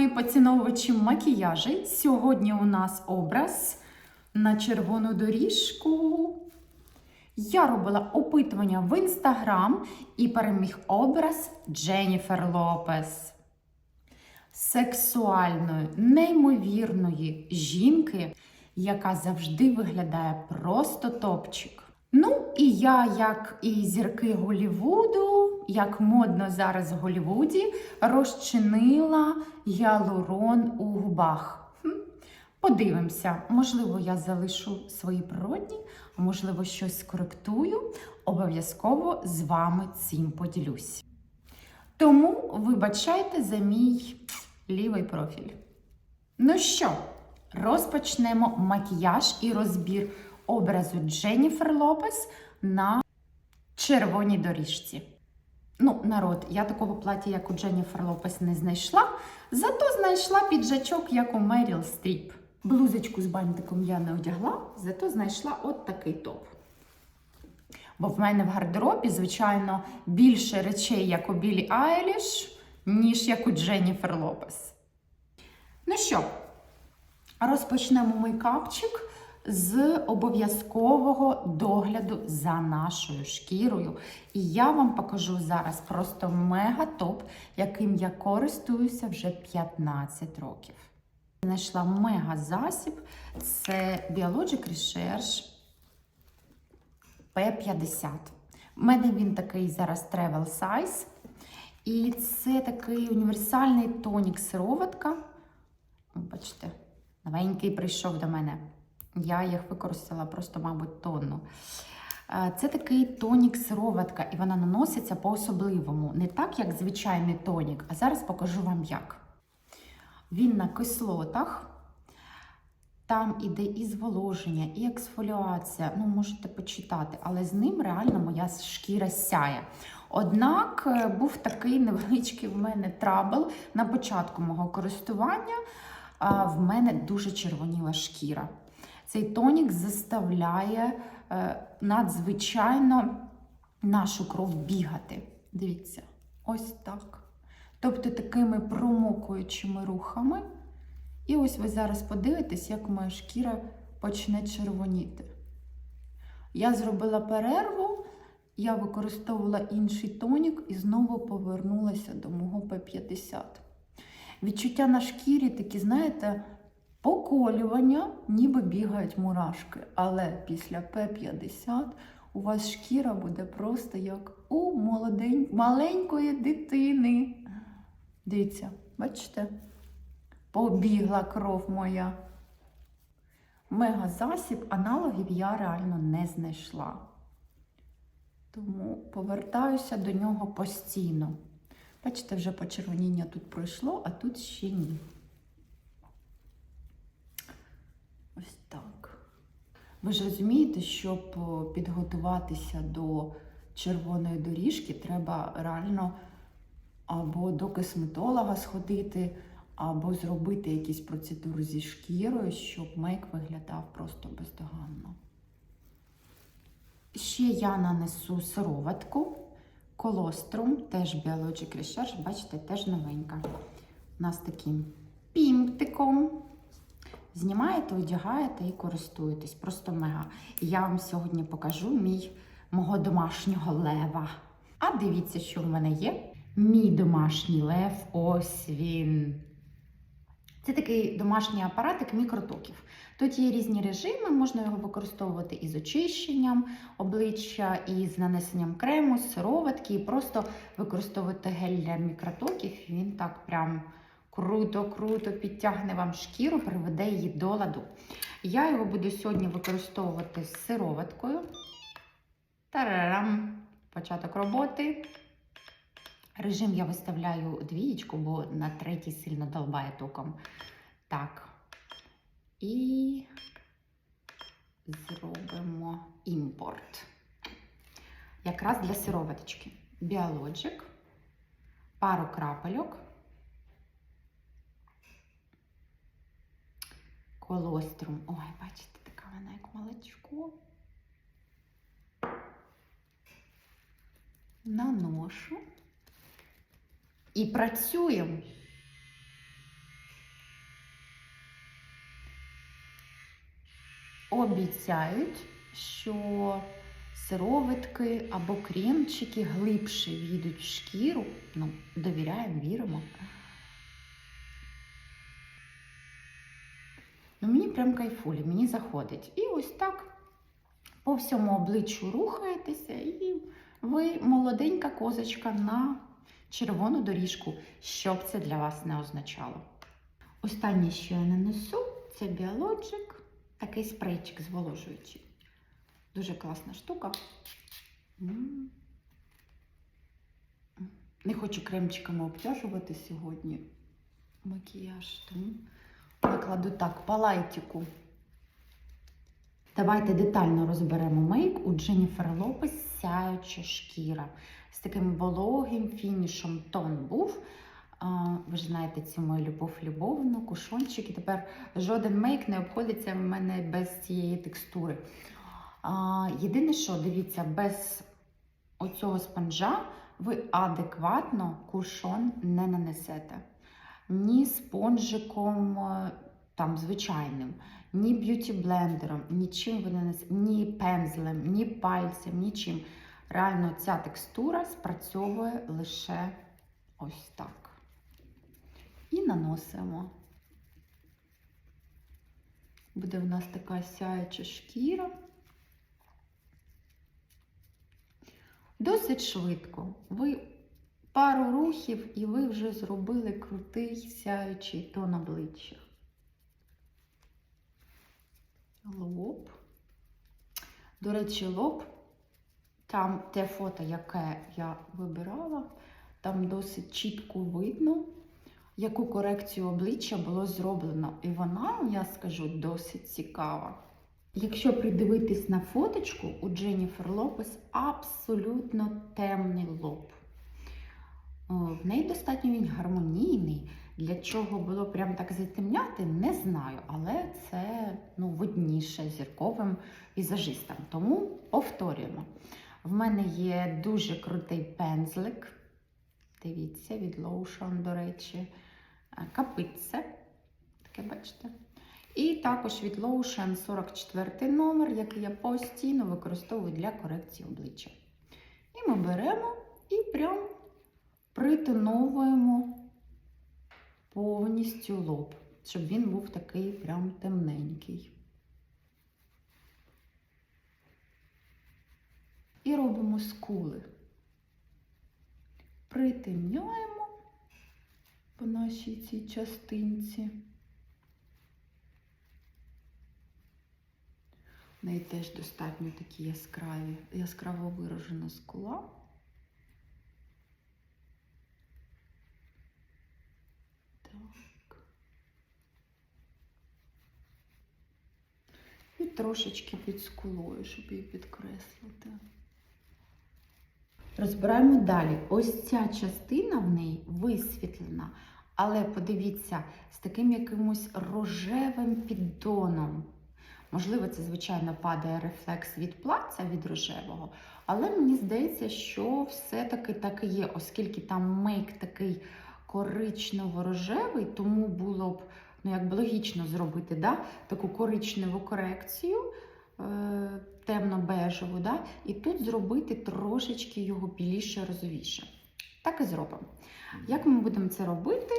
мої поціновувачі макіяжі. Сьогодні у нас образ на червону доріжку. Я робила опитування в інстаграм і переміг образ Дженніфер Лопес. Сексуальної, неймовірної жінки, яка завжди виглядає просто топчик. Ну, і я, як і зірки Голівуду, як модно зараз в Голівуді, розчинила гіалурон у губах. Подивимося, можливо, я залишу свої природні, а можливо, щось скоректую. Обов'язково з вами цим поділюсь. Тому вибачайте за мій лівий профіль. Ну що, розпочнемо макіяж і розбір образу Дженніфер Лопес на червоній доріжці. Ну, народ, я такого плаття, як у Дженніфер Лопес, не знайшла, зато знайшла піджачок, як у Меріл Стріп. Блузочку з бантиком я не одягла, зато знайшла от такий топ. Бо в мене в гардеробі, звичайно, більше речей, як у Білі Айліш, ніж як у Дженніфер Лопес. Ну що, розпочнемо мейкапчик з обов'язкового догляду за нашою шкірою. І я вам покажу зараз просто мега топ, яким я користуюся вже 15 років. Знайшла мега засіб. Це Biologic Research P50. У мене він такий зараз travel size. І це такий універсальний тонік сироватка. Бачите, новенький прийшов до мене. Я їх використала просто, мабуть, тонну. Е, Це такий тонік сироватка, і вона наноситься по-особливому. Не так, як звичайний тонік, а зараз покажу вам як. Він на кислотах. Там іде і зволоження, і ексфоліація. Ну, можете почитати, але з ним реально моя шкіра сяє. Однак е, був такий невеличкий в мене трабл на початку мого користування. В мене дуже червоніла шкіра. Цей тонік заставляє е, надзвичайно нашу кров бігати. Дивіться, ось так. Тобто такими промокуючими рухами. І ось ви зараз подивитесь, як моя шкіра почне червоніти. Я зробила перерву, я використовувала інший тонік і знову повернулася до мого П50. Відчуття на шкірі такі, знаєте, поколювання, ніби бігають мурашки. Але після П50 у вас шкіра буде просто як у молодень... маленької дитини. Дивіться, бачите? Побігла кров моя. Мега засіб, аналогів я реально не знайшла. Тому повертаюся до нього постійно. Бачите, вже почервоніння тут пройшло, а тут ще ні. Ось так. Ви ж розумієте, щоб е, підготуватися до червоної доріжки, треба реально або до косметолога сходити, або зробити якісь процедури зі шкірою, щоб мейк виглядав просто бездоганно. Ще я нанесу сироватку, колострум, теж Biologic Research, бачите, теж новенька. У нас таким пімптиком. Знімаєте, одягаєте і користуєтесь. Просто мега. І Я вам сьогодні покажу мій мого домашнього лева. А дивіться, що в мене є. Мій домашній лев, ось він. Це такий домашній апаратик мікротоків. Тут є різні режими, можна його використовувати із очищенням обличчя, і з нанесенням крему, сироватки, і просто використовувати гель для мікротоків. Він так прям круто-круто підтягне вам шкіру, приведе її до ладу. Я його буду сьогодні використовувати з сироваткою. Тарарам! Початок роботи. Режим я виставляю двієчку, бо на третій сильно долбає током. Так. І зробимо імпорт. Якраз для сироваточки. Біологік, пару крапельок, колострум. Ой, бачите, така вона як молочко. Наношу і працюємо. Обіцяють, що сировитки або крімчики глибше в'їдуть в шкіру. Ну, довіряємо, віримо. Ну, мені прям кайфулі, мені заходить. І ось так по всьому обличчю рухаєтеся, і ви молоденька козочка на червону доріжку, що б це для вас не означало. Останнє, що я нанесу, це Biologic, такий спрейчик зволожуючий. Дуже класна штука. Не хочу кремчиками обтяжувати сьогодні макіяж, тому накладу так, палайтику. Давайте детально розберемо мейк у Дженніфер Лопес сяюча шкіра. З таким вологим фінішом тон був. Ви ж знаєте цю мою любов любовну, кушончик. І тепер жоден мейк не обходиться в мене без цієї текстури. Єдине, що дивіться, без оцього спонжа ви адекватно кушон не нанесете. Ні спонжиком е, там звичайним, ні б'юті-блендером, нічим ви не ні пензлем, ні пальцем, нічим. Реально ця текстура спрацьовує лише ось так. І наносимо. Буде в нас така сяюча шкіра. Досить швидко. Ви пару рухів і ви вже зробили крутий сяючий тон обличчя. Лоб. До речі, лоб. Там те фото, яке я вибирала, там досить чітко видно, яку корекцію обличчя було зроблено. І вона, я скажу, досить цікава. Якщо придивитись на фоточку, у Дженніфер Лопес абсолютно темний лоб. О, В неї достатньо він гармонійний. Для чого було прям так затемняти, не знаю, але це ну, видніше зірковим візажистам. Тому повторюємо. В мене є дуже крутий пензлик. Дивіться, від Lotion, до речі, капицце. Таке бачите. І також від Lotion 44 номер, який я постійно використовую для корекції обличчя. І ми беремо і прям притоновуємо повністю лоб, щоб він був такий прям темненький. І робимо скули. Притемняємо по нашій цій частинці. В неї теж достатньо такі яскраві, яскраво виражена скула. Так. І трошечки під скулою, щоб її підкреслити. Розбираємо далі. Ось ця частина в неї висвітлена, але подивіться, з таким якимось рожевим піддоном. Можливо, це, звичайно, падає рефлекс від плаця від рожевого, але мені здається, що все-таки так і є, оскільки там мейк такий коричнево-рожевий, тому було б ну, якби логічно зробити да, таку коричневу корекцію, е, темно-бежеву, да, і тут зробити трошечки його біліше, розовіше. Так і зробимо. Як ми будемо це робити?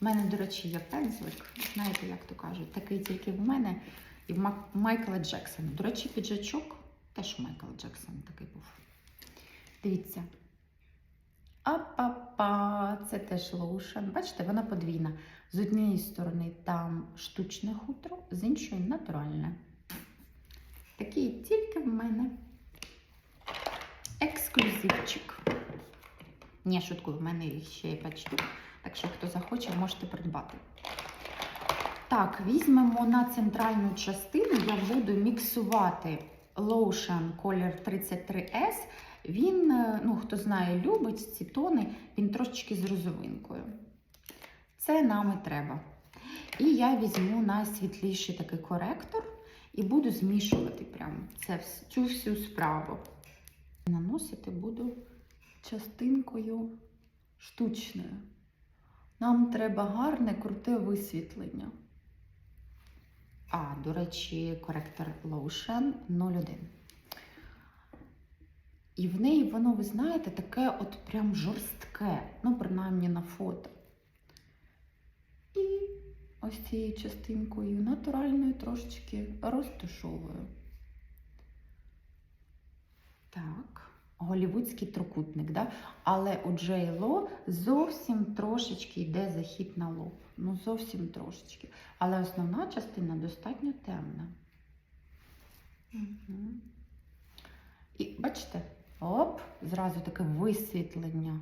У мене, до речі, є пензлик, знаєте, як то кажуть, такий тільки в мене і в Майкла Джексона. До речі, піджачок теж у Майкла Джексона такий був. Дивіться. Апа-па, це теж лоушен. Бачите, вона подвійна. З однієї сторони там штучне хутро, з іншої натуральне. Такий тільки в мене ексклюзивчик. Ні, шутку, в мене їх ще є 5 штук. Так що, хто захоче, можете придбати. Так, візьмемо на центральну частину, я буду міксувати Lotion колір 33S. Він, е, ну, хто знає, любить ці тони, він трошечки з розовинкою. Це нам і треба. І я візьму найсвітліший такий коректор і буду змішувати прямо це, цю всю справу. Наносити буду частинкою штучною. Нам треба гарне, круте висвітлення. А, до речі, коректор Lotion 01. І в неї воно, ви знаєте, таке от прям жорстке, ну, принаймні на фото. І ось цією частинкою натуральною трошечки розташовую. Так, голівудський трикутник, да? але у Джей Ло зовсім трошечки йде захід на лоб. Ну, зовсім трошечки. Але основна частина достатньо темна. Угу. І бачите, оп, зразу таке висвітлення.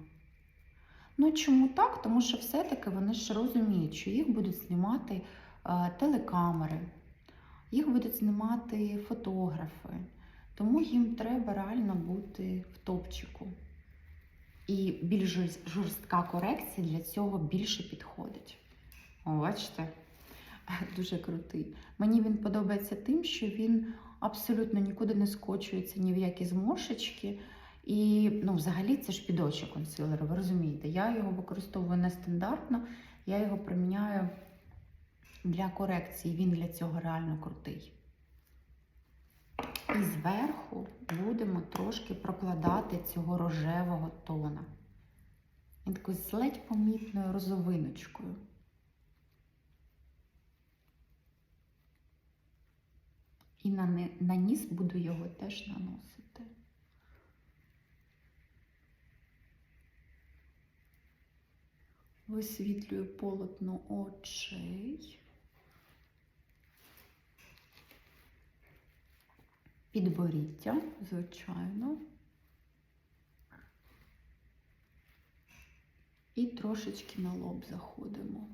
Ну, чому так? Тому що все-таки вони ж розуміють, що їх будуть знімати е, телекамери, їх будуть знімати фотографи. Тому їм треба реально бути в топчику. І більш жорстка корекція для цього більше підходить. Бачите? Дуже крутий. Мені він подобається тим, що він абсолютно нікуди не скочується ні в які зморшечки. І ну, взагалі це ж під очі консилер, ви розумієте. Я його використовую нестандартно, я його приміняю для корекції. Він для цього реально крутий. І зверху будемо трошки прокладати цього рожевого тона. Він такою ледь помітною розовиночкою. І на, на ніс буду його теж наносити. Висвітлюю полотно очей. Підборіддя, звичайно. І трошечки на лоб заходимо.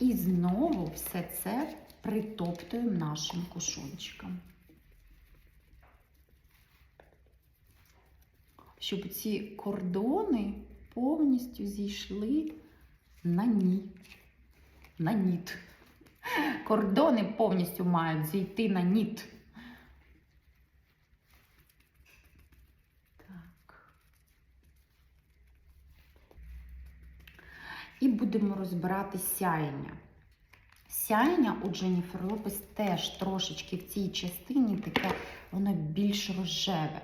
І знову все це притоптуємо нашим кушончиком. Щоб ці кордони повністю зійшли на ні. На ніт. Кордони повністю мають зійти на ніт. Так. І будемо розбирати сяєння. Сяєння у Дженніфер Лопес теж трошечки в цій частині таке, воно більш рожеве.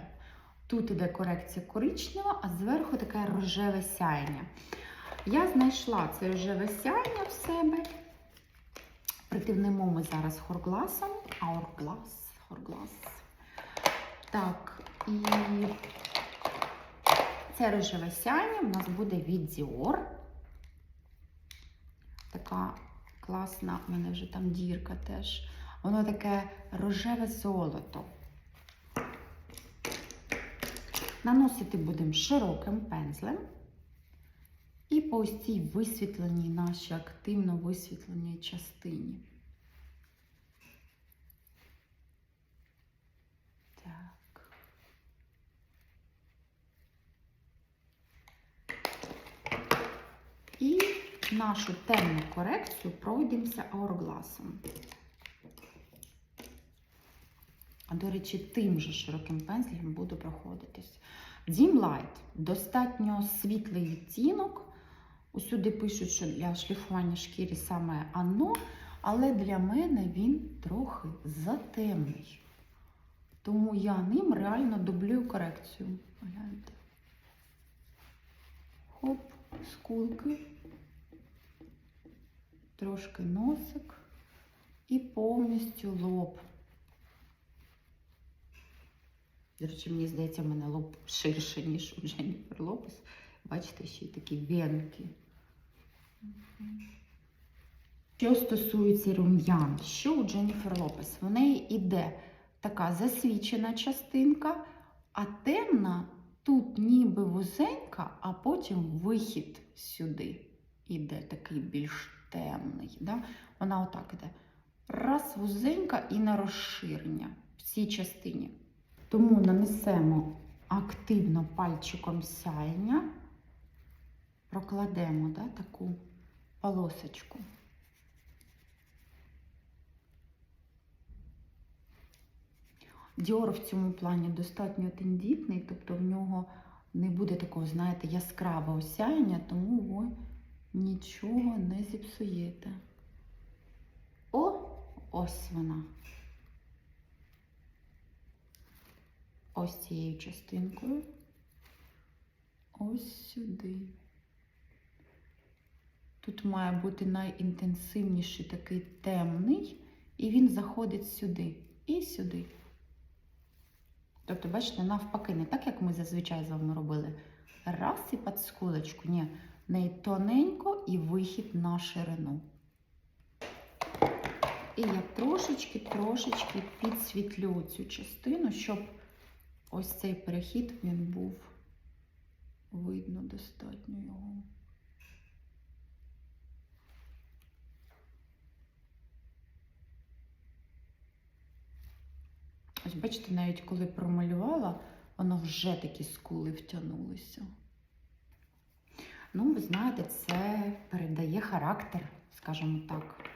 Тут іде корекція коричнева, а зверху таке рожеве сяєння. Я знайшла це рожеве сяєння в себе. Притивнемо ми зараз хоргласом. Hourglass, хорглас. Так, і це рожеве сяєння в нас буде від Dior. Така класна, в мене вже там дірка теж. Воно таке рожеве золото. Наносити будемо широким пензлем. І по ось цій висвітленій нашій активно висвітленій частині. Так. І нашу темну корекцію пройдемося аургласом. А до речі, тим же широким пензлем буду проходитись. Dim Light достатньо світлий відтінок. Усюди пишуть, що для шліфування шкіри саме ано, але для мене він трохи затемний. Тому я ним реально дублюю корекцію. Гляньте. Хоп, скулки, трошки носик і повністю лоб. До речі, мені здається, в мене лоб ширше, ніж у Дженніфер Лопес. Бачите, ще й такі венки. Що стосується рум'ян, що у Дженніфер Лопес? В неї іде така засвічена частинка, а темна тут ніби вузенька, а потім вихід сюди іде такий більш темний. Да? Вона отак іде. Раз вузенька і на розширення в цій частині. Тому нанесемо активно пальчиком сяєння, прокладемо да, таку полосочку. Діор в цьому плані достатньо тендітний, тобто в нього не буде такого, знаєте, яскравого сяєння, тому ви нічого не зіпсуєте. О, ось вона. Ось цією частинкою. Ось сюди. Тут має бути найінтенсивніший такий темний, і він заходить сюди і сюди. Тобто, бачите, навпаки, не так, як ми зазвичай з вами робили. Раз і під скулочку. Ні, тоненько і вихід на ширину. І я трошечки-трошечки підсвітлю цю частину, щоб ось цей перехід він був видно достатньо його. Ось бачите, навіть коли промалювала, воно вже такі скули втягнулися. Ну, ви знаєте, це передає характер, скажімо так.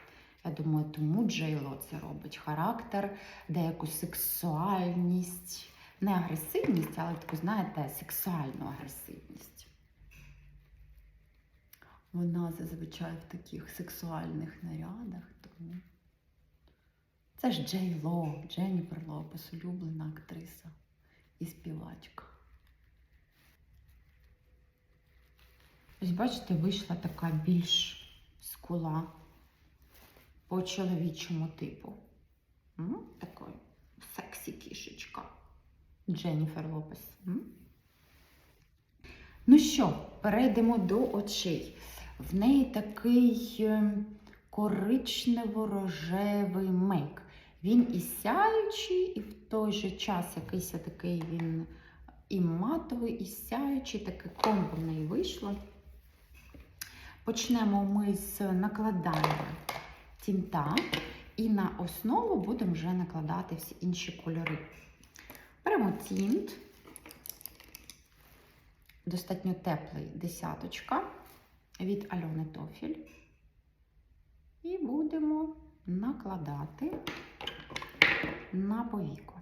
Я думаю, тому Джейло це робить. Характер, деяку сексуальність, не агресивність, але таку, знаєте, сексуальну агресивність. Вона зазвичай в таких сексуальних нарядах, тому. Це ж Джей Ло, Дженніфер Лопес, улюблена актриса і співачка. Ось бачите, вийшла така більш скула по чоловічому типу. М? Сексі кішечка. Дженніфер Лопес. Ну що, перейдемо до очей. В неї такий е, коричнево-рожевий мейк. Він і сяючий, і в той же час якийсь такий він і матовий, і сяючий, таке комбо в неї вийшло. Почнемо ми з накладання тінта, і на основу будемо вже накладати всі інші кольори. Беремо тінт, достатньо теплий десяточка від Альони Тофіль. І будемо накладати на повіку.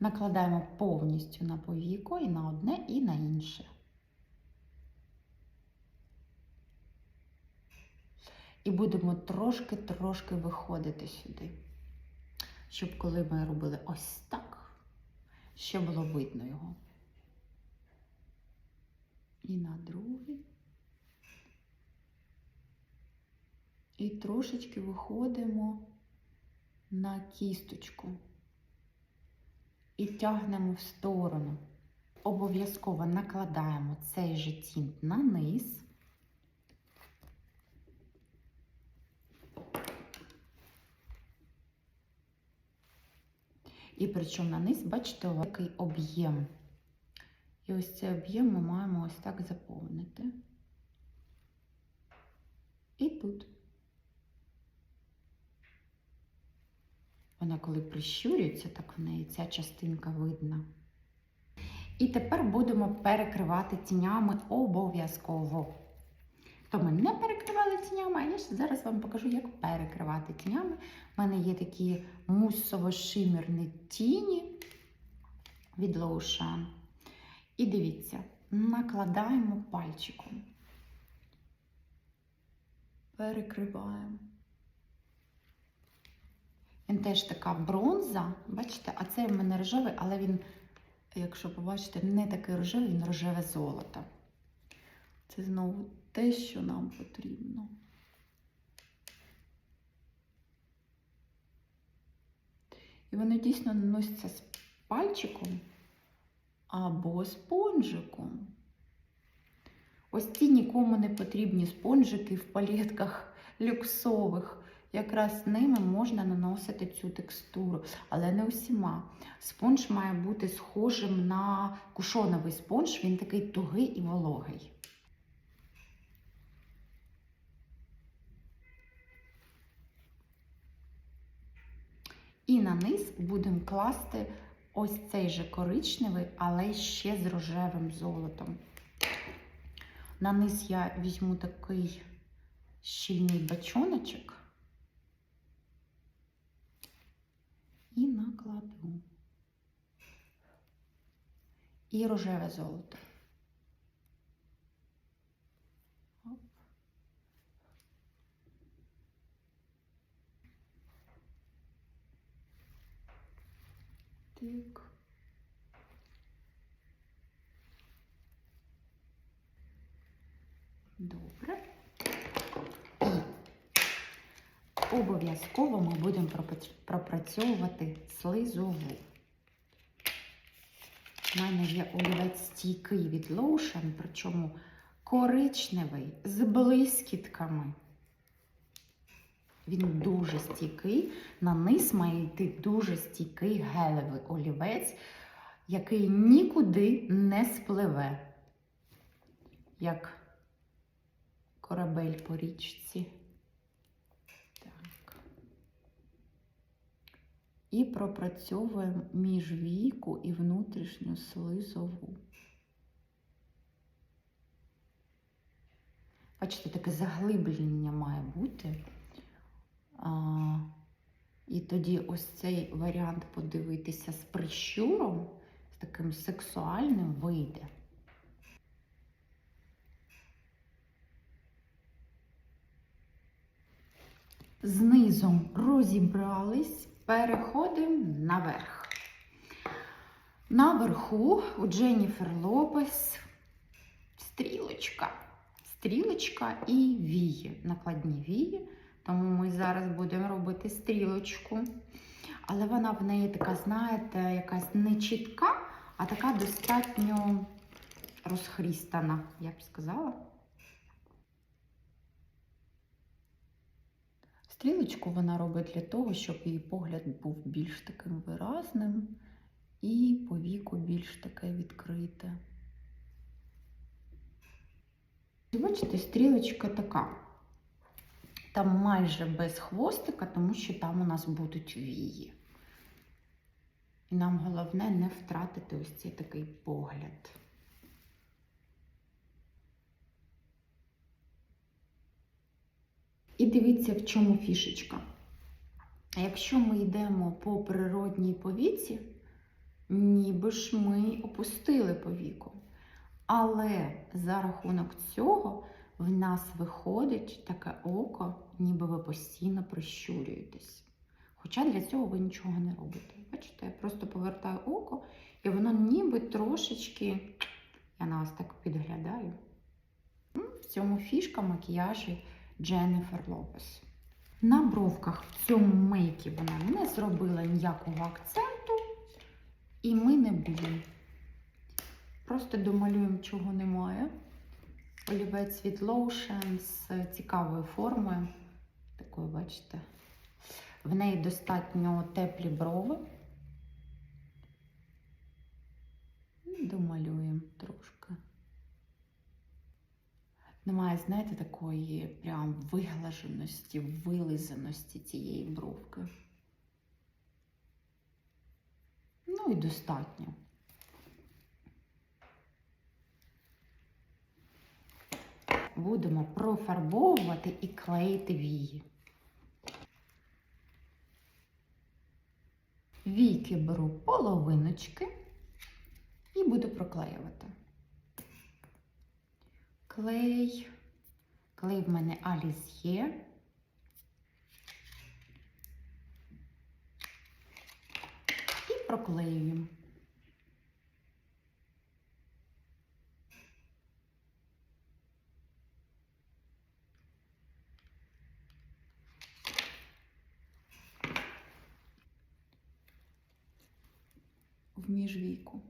Накладаємо повністю на повіко і на одне, і на інше. І будемо трошки-трошки виходити сюди, щоб коли ми робили ось так, ще було видно його. І на другий. І трошечки виходимо на кісточку і тягнемо в сторону. Обов'язково накладаємо цей же тінт на низ. І причому на низ, бачите, який об'єм. І ось цей об'єм ми маємо ось так заповнити. І тут. Вона, коли прищурюється, так в неї ця частинка видна. І тепер будемо перекривати тінями обов'язково. То ми не перекривали тінями, а я ж зараз вам покажу, як перекривати тінями. У мене є такі мусово-шимірні тіні від Lotion. І дивіться, накладаємо пальчиком. Перекриваємо. Він теж така бронза, бачите, а це в мене рожевий, але він, якщо побачите, не такий рожевий, він рожеве золото. Це знову те, що нам потрібно. І вони дійсно наносяться з пальчиком або спонжиком. Ці ці нікому не потрібні спонжики в палетках люксових. Якраз ними можна наносити цю текстуру, але не усіма. Спонж має бути схожим на кушоновий спонж, він такий тугий і вологий. І на низ будемо класти ось цей же коричневий, але ще з рожевим золотом. На низ я візьму такий щільний бачоночок і накладу. І рожеве золото. Так. Добре. Обов'язково ми будемо пропрацьовувати слизову. У мене є олівець стійкий від Lotion, причому коричневий з блискітками. Він дуже стійкий. На низ має йти дуже стійкий гелевий олівець, який нікуди не спливе, як корабель по річці. Так. І пропрацьовуємо міжвійку і внутрішню слизову. Бачите, таке заглиблення має бути. І тоді ось цей варіант подивитися з прищуром, з таким сексуальним вийде. Знизу розібрались, переходимо наверх. Наверху у Дженніфер Лопес стрілочка. Стрілочка і вії, накладні вії. Тому ми зараз будемо робити стрілочку. Але вона в неї така, знаєте, якась не чітка, а така достатньо розхрістана, я б сказала. Стрілочку вона робить для того, щоб її погляд був більш таким виразним і повіку більш таке відкрите. Бачите, стрілочка така. Там майже без хвостика, тому що там у нас будуть вії. І нам головне не втратити ось цей такий погляд. І дивіться, в чому фішечка. Якщо ми йдемо по природній повіці, ніби ж ми опустили повіку. Але за рахунок цього в нас виходить таке око, ніби ви постійно прищурюєтесь. Хоча для цього ви нічого не робите. Бачите, я просто повертаю око, і воно ніби трошечки, я на вас так підглядаю. В цьому фішка макіяжі Дженніфер Лопес. На бровках в цьому мейкі вона не зробила ніякого акценту, і ми не будемо. Просто домалюємо, чого немає. Олівець від Lotion з цікавою формою. Такою, бачите. В неї достатньо теплі брови. І домалюємо трошки. Немає, знаєте, такої прям виглаженості, вилизаності цієї бровки. Ну і достатньо. Будемо профарбовувати і клеїти вії. Війки беру половиночки і буду проклеювати. Клей. Клей в мене Алісьє. І проклеюємо. В міжвійку.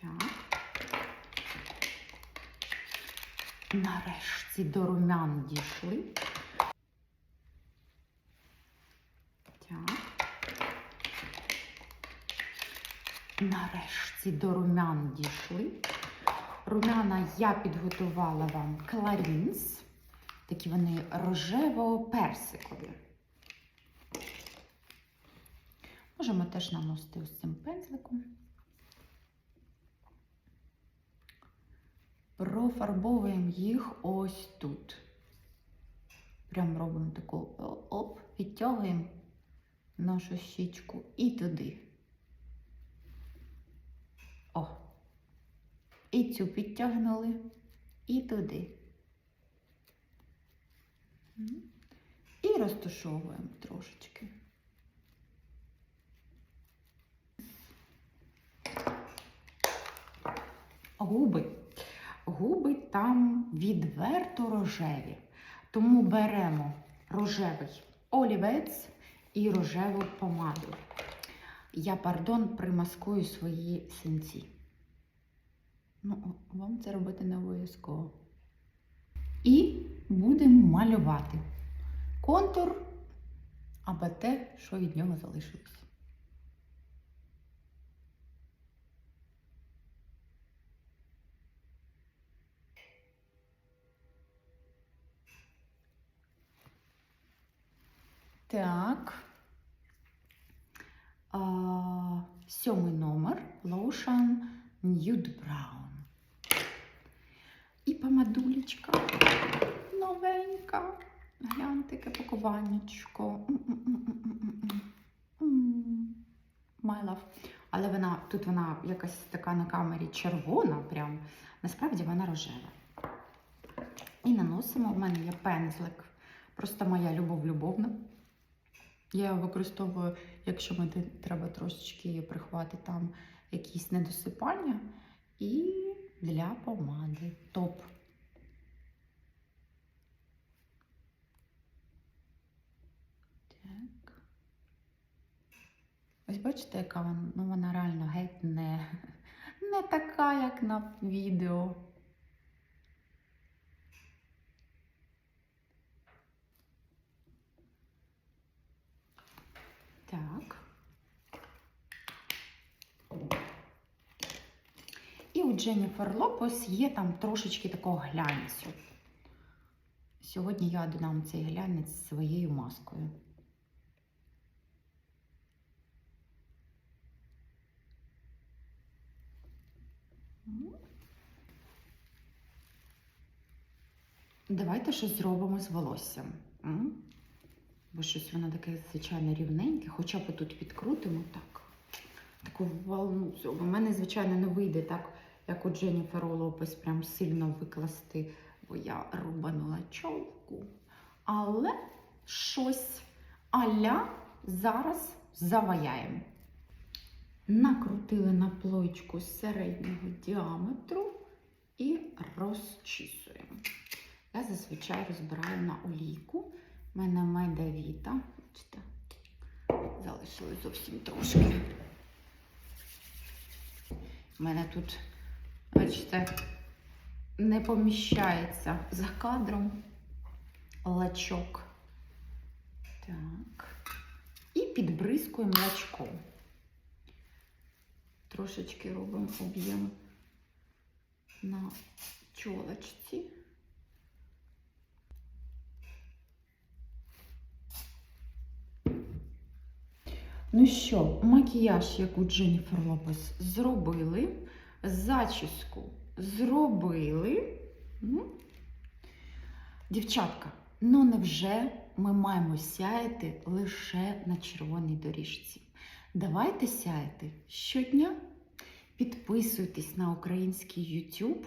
Так. Нарешті до румян дійшли. Так. Нарешті до румян дійшли. Румяна я підготувала вам Кларінс. Такі вони рожево-персикові. Можемо теж наносити ось цим пензликом. Профарбовуємо їх ось тут. Прям робимо таку оп, підтягуємо нашу щічку і туди. О! І цю підтягнули, і туди. І розташовуємо трошечки. Губи. Губи там відверто рожеві. Тому беремо рожевий олівець і рожеву помаду. Я, пардон, примаскую свої синці. Ну, вам це робити не обов'язково. І будемо малювати контур або те, що від нього залишилось. Так. Сьомий номер Lotion Nude Brown. І помадулечка новенька. Гляньте, яке пакуваннячко. My love. Але вона, тут вона якась така на камері червона, прям. Насправді вона рожева. І наносимо. У мене є пензлик. Просто моя любов любовна. Я його використовую, якщо мені треба трошечки приховати там якісь недосипання. І для помади. Топ. Так. Ось бачите, яка вона, ну вона реально геть не, не така, як на відео. Так. І у Дженніфер Лопес є там трошечки такого глянцю. Сьогодні я додам цей глянець своєю маскою. Давайте щось зробимо з волоссям. Бо щось воно таке, звичайно, рівненьке, хоча б тут підкрутимо так. Таку волну. У мене, звичайно, не вийде так, як у Дженніфер Лопес, прям сильно викласти, бо я рубанула чолку. Але щось аля зараз заваяємо. Накрутили на плоєчку середнього діаметру і розчісуємо. Я зазвичай розбираю на олійку. У мене медовіта. Бачите, залишилось зовсім трошки. У мене тут, бачите, не поміщається за кадром лачок. Так. І підбризкуємо лачком. Трошечки робимо об'єм на чолочці. Ну що, макіяж, як у Дженніфер Лопес, зробили. Зачіску зробили. Дівчатка, ну невже ми маємо сяяти лише на червоній доріжці? Давайте сяяти щодня. Підписуйтесь на український YouTube,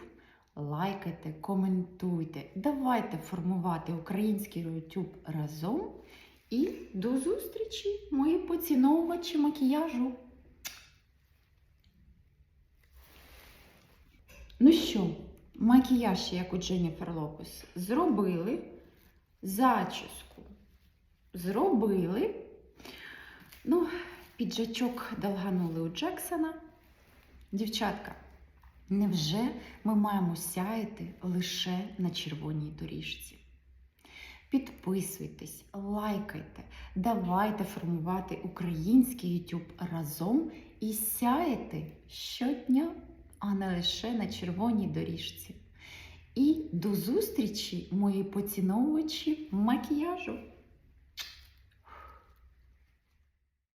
лайкайте, коментуйте. Давайте формувати український YouTube разом. І до зустрічі, мої поціновувачі макіяжу. Ну що, макіяж, як у Дженніфер Лопес, зробили. Зачіску зробили. Ну, піджачок долганули у Джексона. Дівчатка, невже ми маємо сяяти лише на червоній доріжці? Підписуйтесь, лайкайте, давайте формувати український YouTube разом і сяєте щодня, а не лише на червоній доріжці. І до зустрічі, мої поціновувачі макіяжу!